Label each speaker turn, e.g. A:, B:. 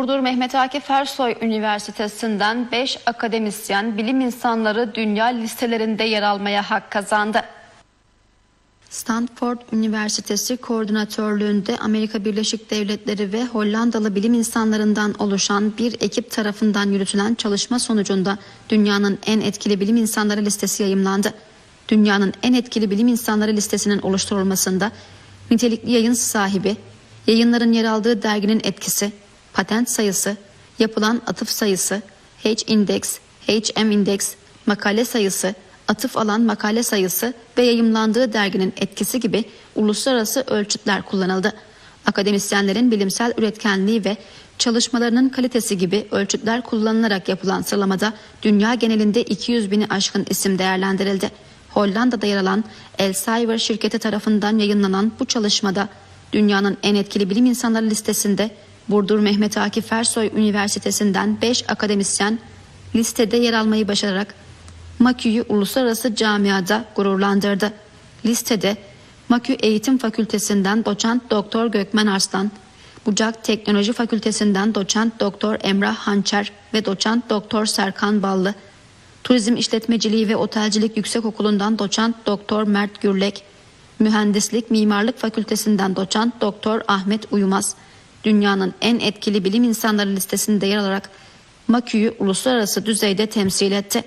A: Burdur Mehmet Akif Ersoy Üniversitesi'nden 5 akademisyen bilim insanları dünya listelerinde yer almaya hak kazandı. Stanford Üniversitesi koordinatörlüğünde Amerika Birleşik Devletleri ve Hollandalı bilim insanlarından oluşan bir ekip tarafından yürütülen çalışma sonucunda dünyanın en etkili bilim insanları listesi yayımlandı. Dünyanın en etkili bilim insanları listesinin oluşturulmasında nitelikli yayın sahibi, yayınların yer aldığı derginin etkisi, patent sayısı, yapılan atıf sayısı, H-index, HM-index, makale sayısı, atıf alan makale sayısı ve yayımlandığı derginin etkisi gibi uluslararası ölçütler kullanıldı. Akademisyenlerin bilimsel üretkenliği ve çalışmalarının kalitesi gibi ölçütler kullanılarak yapılan sıralamada dünya genelinde 200 bini aşkın isim değerlendirildi. Hollanda'da yer alan Elsevier şirketi tarafından yayınlanan bu çalışmada dünyanın en etkili bilim insanları listesinde Burdur Mehmet Akif Ersoy Üniversitesi'nden 5 akademisyen listede yer almayı başararak MAKÜ'yü uluslararası camiada gururlandırdı. Listede MAKÜ Eğitim Fakültesinden doçent doktor Gökmen Arslan, Bucak Teknoloji Fakültesinden doçent doktor Emrah Hançer ve doçent doktor Serkan Ballı, Turizm İşletmeciliği ve Otelcilik Yüksekokulu'ndan doçent doktor Mert Gürlek, Mühendislik Mimarlık Fakültesinden doçent doktor Ahmet Uyumaz, dünyanın en etkili bilim insanları listesinde yer alarak MAKÜ'yü uluslararası düzeyde temsil etti.